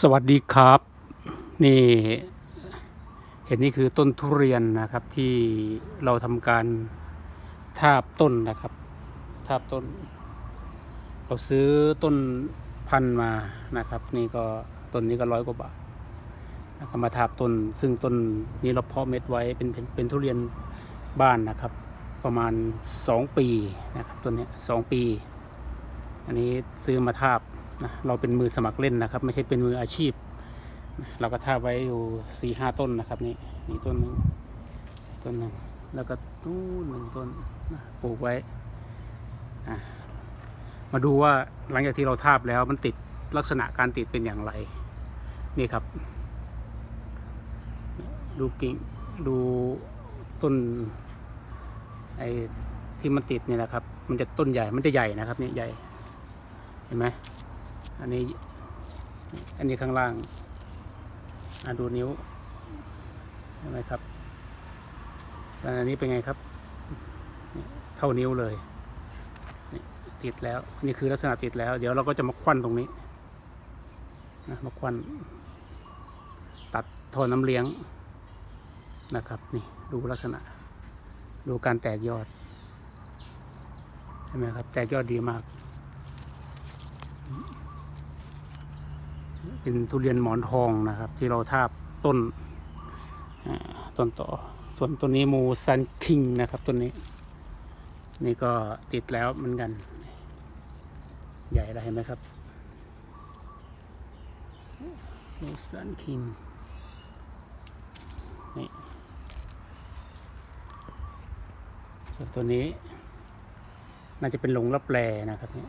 สวัสดีครับ นี่เห็นนี่คือต้นทุเรียนนะครับที่เราทำการทาบต้นนะครับ ทาบต้น เราซื้อต้นพันมานะครับ นี่ก็ต้นนี้ก็ร้อยกว่าบาทแล้วก็มาทาบต้น ซึ่งต้นนี้เราเพาะเม็ดไว้เป็นเป็นเป็นทุเรียนบ้านนะครับ ประมาณสองปีนะครับต้นนี้สองปี อันนี้ซื้อมาทาบ นะเราเป็นมือสมัครเล่นนะครับ ไม่ใช่เป็นมืออาชีพ เราก็ทาไว้อยู่สี่ห้าต้นนะครับนี่นี่ต้นหนึ่งต้นหนึ่งแล้วก็นู่นหนึ่งต้นนะปลูกไว้มาดูว่าหลังจากที่เราทาบแล้วมันติดลักษณะการติดเป็นอย่างไร นี่ครับ ดูกิ่งดูต้นไอ้ที่มันติดเนี่ยนะครับ มันจะต้นใหญ่ มันจะใหญ่นะครับนี่ใหญ่ เห็นไหม อันนี้ อันนี้ข้างล่างอดูนิ้วเห็นไหมครับส่วนอันนี้เป็นไงครับ เท่านิ้วเลยติดแล้วนี่คือลักษณะติดแล้ว เดี๋ยวเราก็จะมาควันตรงนี้นะมาควันตัดทอน้ำเลี้ยงนะครับ นี่ดูลักษณะ ดูการแตกยอดเห็นไหมครับ แตกยอดดีมาก เป็นทุเรียนหมอนทองนะครับ ที่เราทาบต้นต้นต่อ ส่วนต้นนี้มูซันคิงนะครับต้นนี้ นี่ก็ติดแล้วเหมือนกัน ใหญ่แล้วเห็นไหมครับมูซันคิงนี่ส่วนตัวนี้ น่าจะเป็นหลงรับแลนะครับนี่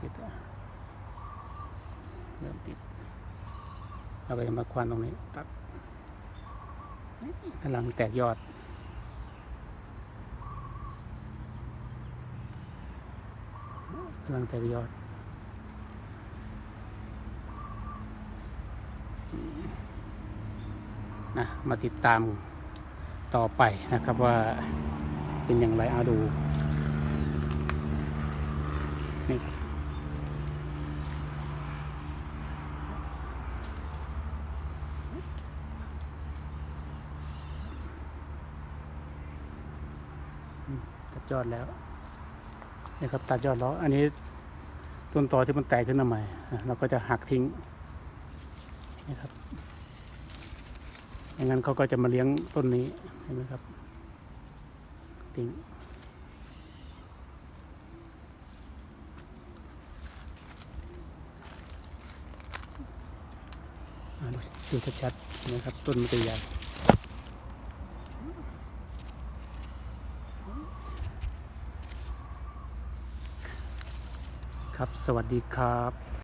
ติดเริ่มติด เราก็จะมาควันตรงนี้ตัดกำลังแตกยอด กำลังแตกยอด นะ มาติดตามต่อไปนะครับว่าเป็นอย่างไรเอาดู นี่ ตัดยอดแล้วนี่ครับตัดยอดแล้ว อันนี้ต้นตอที่มันแตกขึ้นมาใหม่เราก็จะหักทิ้งนี่ครับอย่างนั้นเขาก็จะมาเลี้ยงต้นนี้เห็นไหมครับทิ้งดูดูชัดๆนะครับต้นมันจะใหญ่ ครับ สวัสดีครับ